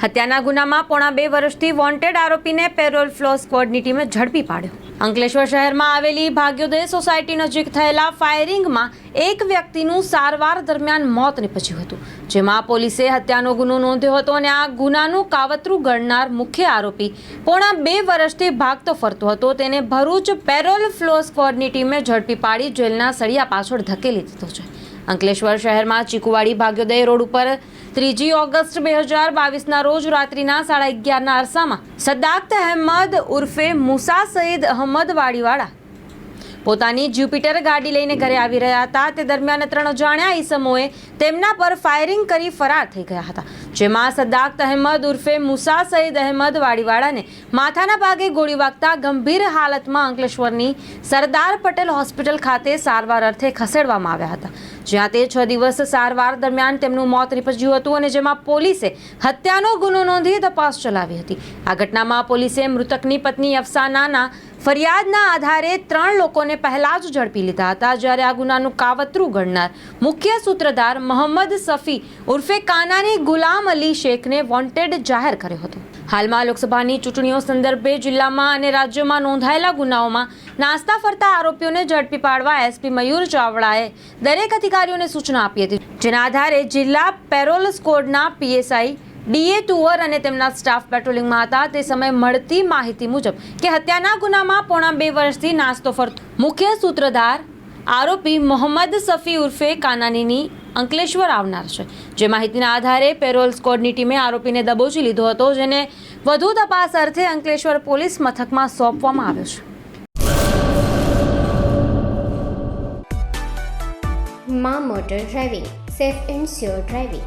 હત્યાના ગુનામાં પોણા બે વર્ષથી વોન્ટેડ આરોપીને પેરોલ ફ્લો સ્ક્વોડની ટીમે ઝડપી પાડ્યો. અંકલેશ્વર શહેરમાં આવેલી ભાગ્યોદય સોસાયટી નજીક થયેલા ફાયરિંગમાં એક વ્યક્તિનું સારવાર દરમિયાન મોત નીપજ્યું હતું, જેમાં પોલીસે હત્યાનો ગુનો નોંધ્યો હતો અને આ ગુનાનું કાવતરું ગણનાર મુખ્ય આરોપી પોણા બે વર્ષથી ભાગતો ફરતો હતો. તેને ભરૂચ પેરોલ ફ્લો સ્ક્વોડની ટીમે ઝડપી પાડી જેલના સળિયા પાછળ ધકેલી દીધો છે. અંકલેશ્વર શહેરમાં ચીકુવાડી ભાગ્યોદય રોડ ઉપર ત્રીજી ઓગસ્ટ બે હજાર બાવીસના રોજ રાત્રિના સાડા અગિયારના અરસામાં સદ્દાક્ત અહેમદ ઉર્ફે મુસા સઈદ અહમદ વાડીવાળા પોતાની જ્યુપિટર ગાડી લઈને ઘરે આવી રહ્યા હતા. તે દરમિયાન ત્રણ અજાણ્યા ઈસમોએ તેમના પર ફાયરિંગ કરી ફરાર થઈ ગયા હતા. જેમાં સદ્દાક્ત અહેમદ ઉર્ફે મુસા સઈદ અહેમદ વાડીવાળાને માથાના ભાગે ગોળી વાગતા ગંભીર હાલતમાં અંકલેશ્વરની સરદાર પટેલ હોસ્પિટલ ખાતે સારવાર અર્થે ખસેડવામાં આવ્યા હતા. જ્યાં તે છ દિવસ સારવાર દરમિયાન તેમનું મોત નીપજ્યું હતું અને જેમાં પોલીસે હત્યાનો ગુનો નોંધી તપાસ ચલાવી હતી. આ ઘટનામાં પોલીસે મૃતકની પત્ની અફસાનાના ફરિયાદના આધારે ત્રણ લોકોને પહેલા જ ઝડપી લીધા હતા જ્યારે આ ગુનાનું કાવતરું ગણનાર મુખ્ય સૂત્રધાર મોહમ્મદ સફી ઉર્ફે કાનાની ગુલામ અલી શેખને વોન્ટેડ જાહેર કર્યો હતો. હાલમાં લોકસભાની ચૂંટણીઓ સંદર્ભે જિલ્લામાં અને રાજ્યમાં નોંધાયેલા ગુનાઓમાં નાસ્તા ફરતા આરોપીઓને ઝડપી પાડવા એસપી મયુર ચાવડાએ દરેક અધિકારીઓને સૂચના આપી હતી. જેના આધારે જિલ્લા પેરોલ સ્કોડના પીએસઆઈ ડીએ તુવર અને તેમના સ્ટાફ પેટ્રોલિંગમાં હતા. તે સમયે મળતી માહિતી મુજબ કે હત્યાના ગુનામાં પોણા બે વર્ષથી નાસ્તો ફરતો. મુખ્ય સૂત્રધાર આરોપી મોહમ્મદ સફી ઉર્ફે કાનાનીની અંકલેશ્વર આવનાર છે. જે માહિતીના આધારે પેરોલ સ્કોડની ટીમે આરોપીને દબોચી લીધો હતો, જેને વધુ તપાસ અર્થે અંકલેશ્વર પોલીસ મથકમાં સોંપવામાં આવ્યો છે. Maa motor driving, safe and sure driving.